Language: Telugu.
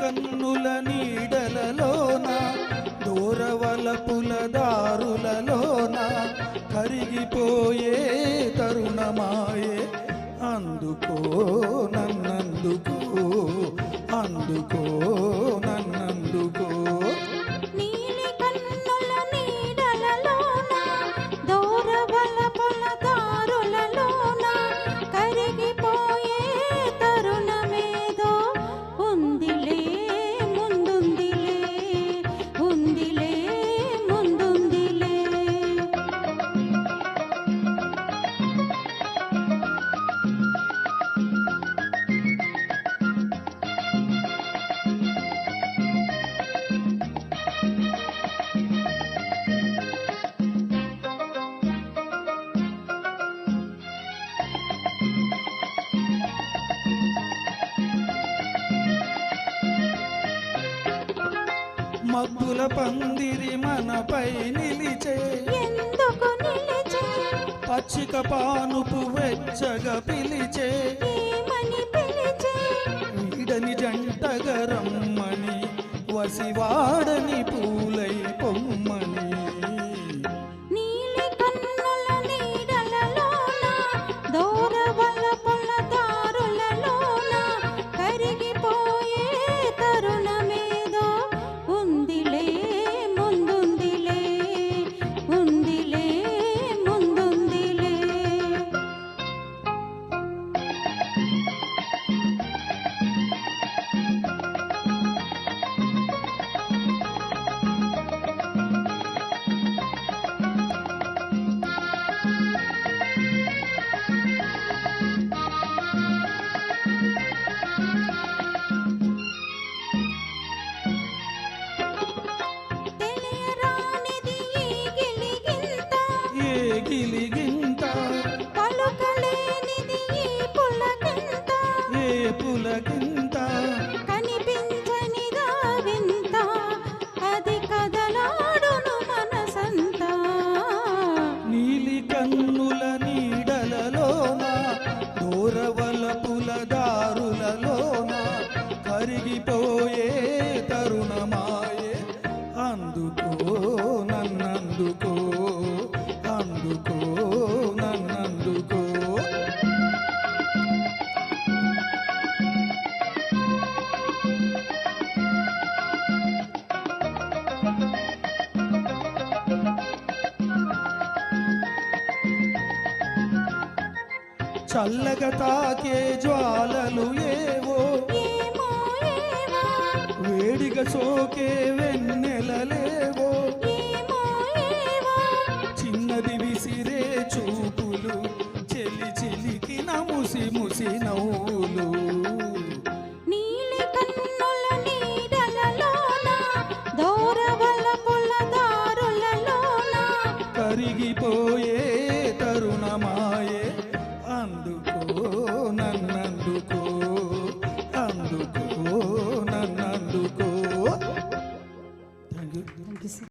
కన్నుల నీడలలోన దూరవలపుల దారులలోన కరిగిపోయే తరుణమాయే. అందుకో నన్నందుకో అందుకో నన్నందుకో. మబ్బుల పందిరి మనపై నిలిచే. ఎందుకు నిలిచే? పచ్చిక పానుపు వెచ్చగా పిలిచే. గిలిగింత అందుకో నన్నందుకో అందుకో నన్నందుకో. చల్లగా తాకే జ్వాలలు ఏవో వేడిగా సోకే వెన్నెలలే నవ్వులు